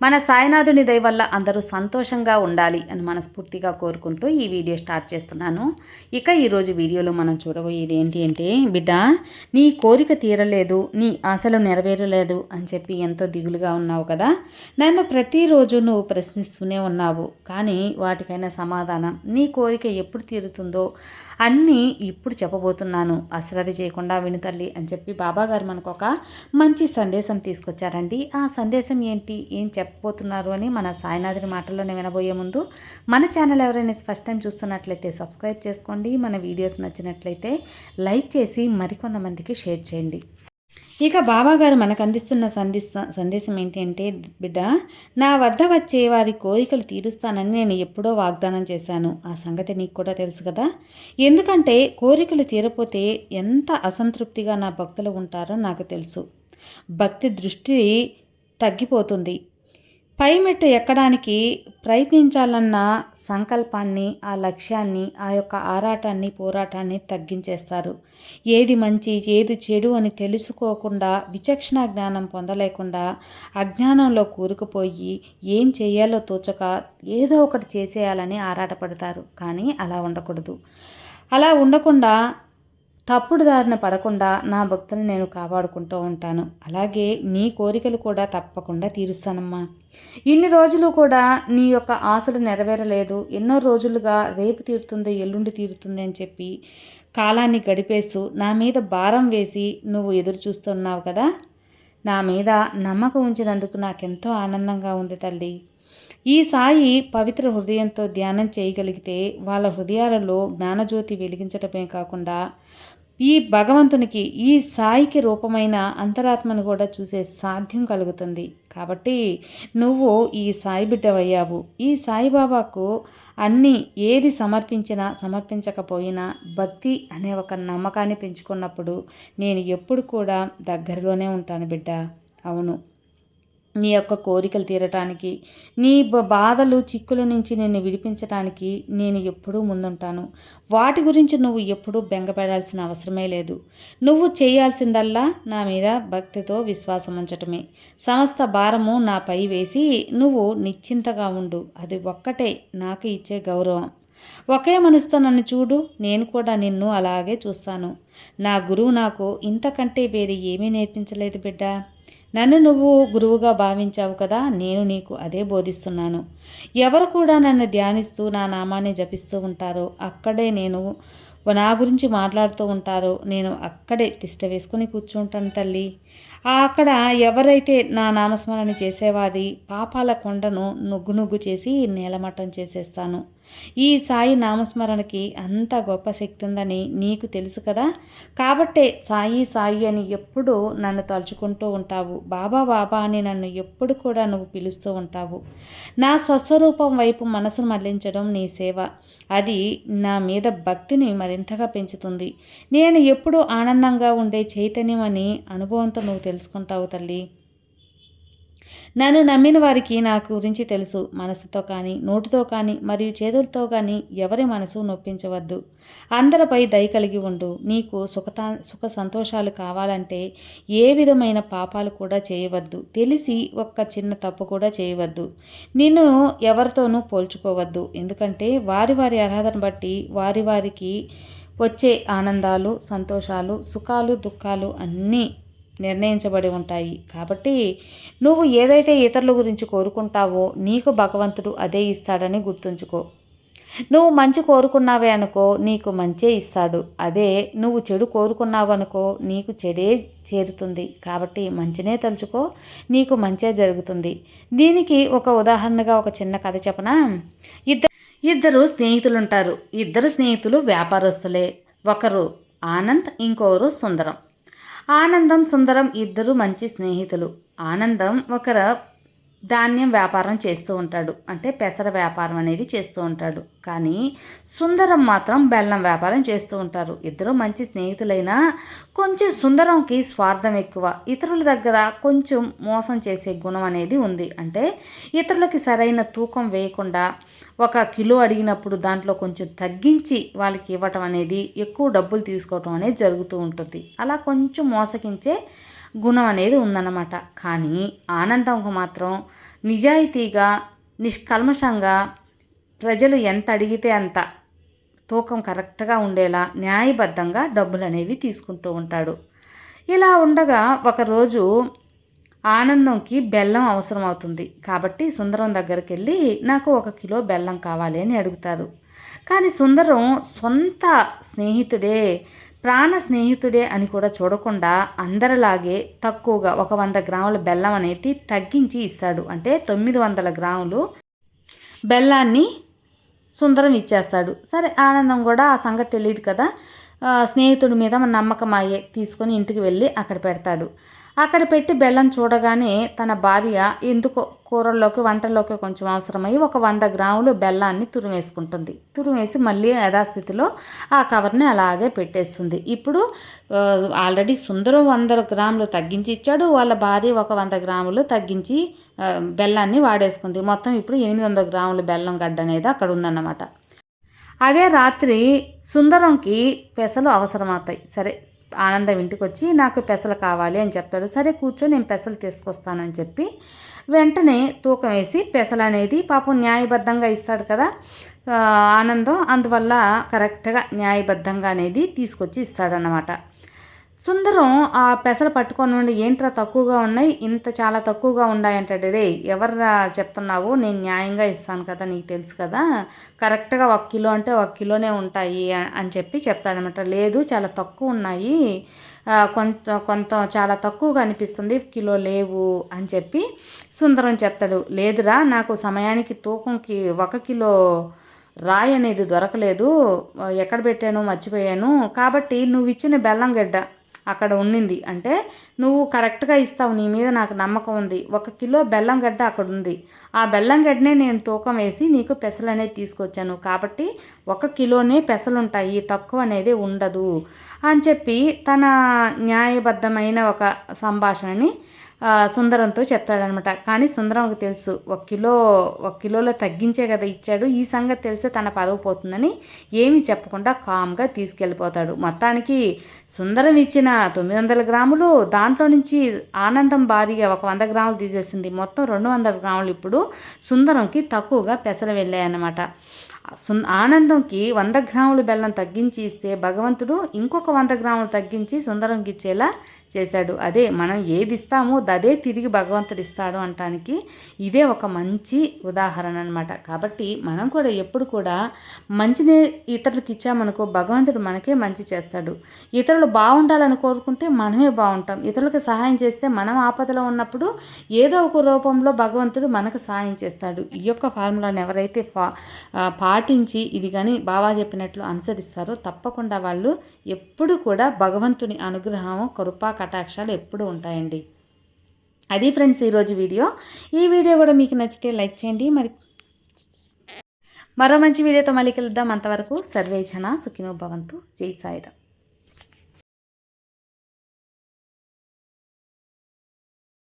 మన సాయినాథుని దయ వల్ల అందరూ సంతోషంగా ఉండాలి అని మనస్ఫూర్తిగా కోరుకుంటూ ఈ వీడియో స్టార్ట్ చేస్తున్నాను. ఇక ఈరోజు వీడియోలో మనం చూడబోయేది ఏంటి అంటే బిడ్డ నీ కోరిక తీరలేదు నీ ఆశలు నెరవేరలేదు అని చెప్పి ఎంతో దిగులుగా ఉన్నావు కదా. నన్ను ప్రతిరోజు నువ్వు ప్రశ్నిస్తూనే ఉన్నావు. కానీ వాటికైనా సమాధానం నీ కోరిక ఎప్పుడు తీరుతుందో అన్నీ ఇప్పుడు చెప్పబోతున్నాను. అశ్రద్ధ చేయకుండా విను తల్లి అని చెప్పి బాబాగారు మనకు ఒక మంచి సందేశం తీసుకొచ్చారండి. ఆ సందేశం ఏంటి? ఏం చెప్పబోతున్నారు అని మన సాయినాథుని మాటల్లోనే వినబోయే ముందు మన ఛానల్ ఎవరైనా ఫస్ట్ టైం చూస్తున్నట్లయితే సబ్స్క్రైబ్ చేసుకోండి. మన వీడియోస్ నచ్చినట్లయితే లైక్ చేసి మరికొంతమందికి షేర్ చేయండి. ఇక బాబాగారు మనకు అందిస్తున్న సందేశ సందేశం ఏంటి అంటే బిడ్డ నా వద్ద వచ్చే వారి కోరికలు తీరుస్తానని నేను ఎప్పుడో వాగ్దానం చేశాను. ఆ సంగతి నీకు కూడా తెలుసు కదా? ఎందుకంటే కోరికలు తీరపోతే ఎంత అసంతృప్తిగా నా భక్తులు ఉంటారో నాకు తెలుసు. భక్తి దృష్టి తగ్గిపోతుంది. పై మెట్టు ఎక్కడానికి ప్రయత్నించాలన్న సంకల్పాన్ని ఆ లక్ష్యాన్ని ఆ యొక్క ఆరాటాన్ని పోరాటాన్ని తగ్గించేస్తారు. ఏది మంచి ఏది చెడు అని తెలుసుకోకుండా విచక్షణ జ్ఞానం పొందలేకుండా అజ్ఞానంలో కూరుకుపోయి ఏం చేయాలో తోచక ఏదో ఒకటి చేసేయాలని ఆరాటపడతారు. కానీ అలా ఉండకూడదు. అలా ఉండకుండా తప్పుడు దారిన పడకుండా నా భక్తులను నేను కాపాడుకుంటూ ఉంటాను. అలాగే నీ కోరికలు కూడా తప్పకుండా తీరుస్తానమ్మా. ఇన్ని రోజులు కూడా నీ యొక్క ఆశలు నెరవేరలేదు. ఎన్నో రోజులుగా రేపు తీరుతుంది ఎల్లుండి తీరుతుంది అని చెప్పి కాలాన్ని గడిపేస్తూ నా మీద భారం వేసి నువ్వు ఎదురు చూస్తున్నావు కదా? నా మీద నమ్మకం ఉంచినందుకు నాకెంతో ఆనందంగా ఉంది తల్లి. ఈ సాయి పవిత్ర హృదయంతో ధ్యానం చేయగలిగితే వాళ్ళ హృదయాలలో జ్ఞానజ్యోతి వెలిగించటమే కాకుండా ఈ భగవంతునికి ఈ సాయికి రూపమైన అంతరాత్మను కూడా చూసే సాధ్యం కలుగుతుంది. కాబట్టి నువ్వు ఈ సాయి బిడ్డవయ్యావు. ఈ సాయిబాబాకు అన్నీ ఏది సమర్పించినా సమర్పించకపోయినా భక్తి అనే ఒక నమ్మకాన్ని పెంచుకున్నప్పుడు నేను ఎప్పుడు కూడా దగ్గరలోనే ఉంటాను బిడ్డ. అవును. నీ యొక్క కోరికలు తీరటానికి నీ బాధలు చిక్కుల నుంచి నేను విడిపించటానికి నేను ఎప్పుడూ ముందుంటాను. వాటి గురించి నువ్వు ఎప్పుడూ బెంగపెడాల్సిన అవసరమే లేదు. నువ్వు చేయాల్సిందల్లా నా మీద భక్తితో విశ్వాసం ఉంచటమే. సమస్త భారము నాపై వేసి నువ్వు నిశ్చింతగా ఉండు. అది ఒక్కటే నాకు ఇచ్చే గౌరవం. ఒకే మనసుతో నన్ను చూడు. నేను కూడా నిన్ను అలాగే చూస్తాను. నా గురువు నాకు ఇంతకంటే వేరే ఏమీ నేర్పించలేదు బిడ్డ. నన్ను నువ్వు గురువుగా భావించావు కదా నేను నీకు అదే బోధిస్తున్నాను. ఎవరు కూడా నన్ను ధ్యానిస్తూ నా నామాన్ని జపిస్తూ ఉంటారో అక్కడే నేను నా గురించి మాట్లాడుతూ ఉంటారో నేను అక్కడే తిష్ట వేసుకుని కూర్చుంటాను తల్లి. అక్కడ ఎవరైతే నా నామస్మరణ చేసేవారి పాపాల కొండను నుగ్గు నుగ్గు చేసి నేలమట్టం చేసేస్తాను. ఈ సాయి నామస్మరణకి అంత గొప్ప శక్తి ఉందని నీకు తెలుసు కదా? కాబట్టే సాయి సాయి అని ఎప్పుడు నన్ను తలుచుకుంటూ ఉంటావు. బాబా బాబా అని నన్ను ఎప్పుడు కూడా నువ్వు పిలుస్తూ ఉంటావు. నా స్వస్వరూపం వైపు మనసును మళ్ళించడం నీ సేవ. అది నా మీద భక్తిని మరి మరింతగా పెంచుతుంది. నేను ఎప్పుడూ ఆనందంగా ఉండే చైతన్యం అని అనుభవంతో నువ్వు తెలుసుకుంటావు తల్లి. నన్ను నమ్మిన వారికి నా గురించి తెలుసు. మనసుతో కానీ నోటితో కానీ మరియు చేతులతో కానీ ఎవరి మనసు నొప్పించవద్దు. అందరిపై దయ కలిగి ఉండు. నీకు సుఖతా సుఖ సంతోషాలు కావాలంటే ఏ విధమైన పాపాలు కూడా చేయవద్దు. తెలిసి ఒక్క చిన్న తప్పు కూడా చేయవద్దు. నిన్ను ఎవరితోనూ పోల్చుకోవద్దు. ఎందుకంటే వారి వారి అర్హతను బట్టి వారి వారికి వచ్చే ఆనందాలు సంతోషాలు సుఖాలు దుఃఖాలు అన్నీ నిర్ణయించబడి ఉంటాయి. కాబట్టి నువ్వు ఏదైతే ఇతరుల గురించి కోరుకుంటావో నీకు భగవంతుడు అదే ఇస్తాడని గుర్తుంచుకో. నువ్వు మంచి కోరుకున్నావే అనుకో నీకు మంచే ఇస్తాడు. అదే నువ్వు చెడు కోరుకున్నావనుకో నీకు చెడే చేరుతుంది. కాబట్టి మంచినే తలుచుకో నీకు మంచే జరుగుతుంది. దీనికి ఒక ఉదాహరణగా ఒక చిన్న కథ చెప్పనా? ఇద్దరు ఇద్దరు స్నేహితులు ఉంటారు ఇద్దరు స్నేహితులు వ్యాపారస్తులే. ఒకరు ఆనంద్ ఇంకొకరు సుందరం. ఆనందం సుందరం ఇద్దరు మంచి స్నేహితులు. ఆనందం ఒకరు ధాన్యం వ్యాపారం చేస్తూ ఉంటాడు. అంటే పెసర వ్యాపారం అనేది చేస్తూ ఉంటాడు. కానీ సుందరం మాత్రం బెల్లం వ్యాపారం చేస్తూ ఉంటారు. ఇద్దరు మంచి స్నేహితులైనా కొంచెం సుందరంకి స్వార్థం ఎక్కువ. ఇతరుల దగ్గర కొంచెం మోసం చేసే గుణం అనేది ఉంది. అంటే ఇతరులకి సరైన తూకం వేయకుండా ఒక కిలో అడిగినప్పుడు దాంట్లో కొంచెం తగ్గించి వాళ్ళకి ఇవ్వటం అనేది ఎక్కువ డబ్బులు తీసుకోవటం అనేది జరుగుతూ ఉంటుంది. అలా కొంచెం మోసగించే గుణం అనేది ఉందన్నమాట. కానీ ఆనందంకు మాత్రం నిజాయితీగా నిష్కల్మషంగా ప్రజలు ఎంత అడిగితే అంత తూకం కరెక్ట్గా ఉండేలా న్యాయబద్ధంగా డబ్బులు అనేవి తీసుకుంటూ ఉంటాడు. ఇలా ఉండగా ఒకరోజు ఆనందంకి బెల్లం అవసరం అవుతుంది కాబట్టి సుందరం దగ్గరికి వెళ్ళి నాకు ఒక కిలో బెల్లం కావాలి అని అడుగుతారు. కానీ సుందరం సొంత స్నేహితుడే ప్రాణ స్నేహితుడే అని కూడా చూడకుండా అందరిలాగే తక్కువగా ఒక వంద గ్రాముల బెల్లం అనేది తగ్గించి ఇస్తాడు. అంటే తొమ్మిది వందల గ్రాములు బెల్లాన్ని సుందరం ఇచ్చేస్తాడు. సరే ఆనందం కూడా ఆ సంగతి తెలియదు కదా. స్నేహితుడి మీద నమ్మకం అయ్యే తీసుకొని ఇంటికి వెళ్ళి అక్కడ పెడతాడు. అక్కడ పెట్టి బెల్లం చూడగానే తన భార్య ఎందుకో కూరల్లోకి వంటల్లోకి కొంచెం అవసరమై ఒక వంద గ్రాములు బెల్లాన్ని తురిమేసుకుంటుంది. తురిమేసి మళ్ళీ యథాస్థితిలో ఆ కవర్ని అలాగే పెట్టేస్తుంది. ఇప్పుడు ఆల్రెడీ సుందరం వంద గ్రాములు తగ్గించి ఇచ్చాడు. వాళ్ళ భార్య ఒక వంద గ్రాములు తగ్గించి బెల్లాన్ని వాడేసుకుంది. మొత్తం ఇప్పుడు ఎనిమిది వందల గ్రాములు బెల్లం గడ్డ అనేది అక్కడ ఉందన్నమాట. అదే రాత్రి సుందరంకి పెసలు అవసరమవుతాయి. సరే ఆనందం ఇంటికి వచ్చి నాకు పెసలు కావాలి అని చెప్తాడు. సరే కూర్చో నేను పెసలు తీసుకొస్తాను అని చెప్పి వెంటనే తూకం వేసి పెసలు అనేది పాపం న్యాయబద్ధంగా ఇస్తాడు కదా ఆనందం. అందువల్ల కరెక్ట్గా న్యాయబద్ధంగా అనేది తీసుకొచ్చి ఇస్తాడనమాట సుందరం ఆ పెసలు పట్టుకొని ఉండి ఏంట్రా తక్కువగా ఉన్నాయి? ఇంత చాలా తక్కువగా ఉన్నాయంటాడు రే ఎవర్రా చెప్తున్నావు? నేను న్యాయంగా ఇస్తాను కదా నీకు తెలుసు కదా. కరెక్ట్గా ఒక కిలో అంటే ఒక కిలోనే ఉంటాయి అని చెప్పి చెప్తాడనమాట లేదు చాలా తక్కువ ఉన్నాయి. కొంత కొంత చాలా తక్కువగా అనిపిస్తుంది కిలో లేవు అని చెప్పి సుందరం చెప్తాడు. లేదురా నాకు సమయానికి తూకంకి ఒక కిలో రాయి అనేది దొరకలేదు. ఎక్కడ పెట్టాను మర్చిపోయాను. కాబట్టి నువ్వు ఇచ్చిన బెల్లం గడ్డ అక్కడ ఉండింది అంటే నువ్వు కరెక్ట్గా ఇస్తావు నీ మీద నాకు నమ్మకం ఉంది. ఒక కిలో బెల్లం గడ్డ అక్కడ ఉంది. ఆ బెల్లం గడ్డనే నేను తూకం వేసి నీకు పెసలు అనేది తీసుకొచ్చాను. కాబట్టి ఒక కిలోనే పెసలు ఉంటాయి తక్కువ అనేది ఉండదు. అని చెప్పి తన న్యాయబద్ధమైన ఒక సంభాషణని సుందరంతో చెప్తాడనమాట. కానీ సుందరంకి తెలుసు ఒక కిలో ఒక కిలోలో తగ్గించే కదా ఇచ్చాడు ఈ సంగతి తెలిస్తే తన పరువు పోతుందని ఏమీ చెప్పకుండా కామ్గా తీసుకెళ్ళిపోతాడు. మొత్తానికి సుందరం ఇచ్చిన తొమ్మిది వందల గ్రాములు దాంట్లో నుంచి ఆనందం భారీగా ఒక వంద గ్రాములు తీసేసింది. మొత్తం రెండు వందల గ్రాములు ఇప్పుడు సుందరంకి తక్కువగా పెసలు వెళ్ళాయన్నమాట ఆనందంకి వంద గ్రాములు బెల్లం తగ్గించి ఇస్తే భగవంతుడు ఇంకొక వంద గ్రాములు తగ్గించి సుందరంకి ఇచ్చేలా చేశాడు. అదే మనం ఏది ఇస్తామో అదే తిరిగి భగవంతుడు ఇస్తాడు అంటానికి ఇదే ఒక మంచి ఉదాహరణ అనమాట కాబట్టి మనం కూడా ఎప్పుడు కూడా మంచిని ఇతరులకి ఇచ్చామనుకో భగవంతుడు మనకే మంచి చేస్తాడు. ఇతరులు బాగుండాలని కోరుకుంటే మనమే బాగుంటాం. ఇతరులకు సహాయం చేస్తే మనం ఆపదలో ఉన్నప్పుడు ఏదో ఒక రూపంలో భగవంతుడు మనకు సహాయం చేస్తాడు. ఈ యొక్క ఫార్ములాని ఎవరైతే ఫా పాటించి ఇది కానీ బాబా చెప్పినట్లు అనుసరిస్తారో తప్పకుండా వాళ్ళు ఎప్పుడు కూడా భగవంతుని అనుగ్రహం కృపా కటాక్షాలు ఎప్పుడు ఉంటాయండి. అది ఫ్రెండ్స్ ఈరోజు వీడియో. ఈ వీడియో కూడా మీకు నచ్చితే లైక్ చేయండి. మరి మరో మంచి వీడియోతో మళ్ళీ కలుద్దాం. అంతవరకు సర్వేజన సుఖినో భవంతు. జై సాయిరామ్.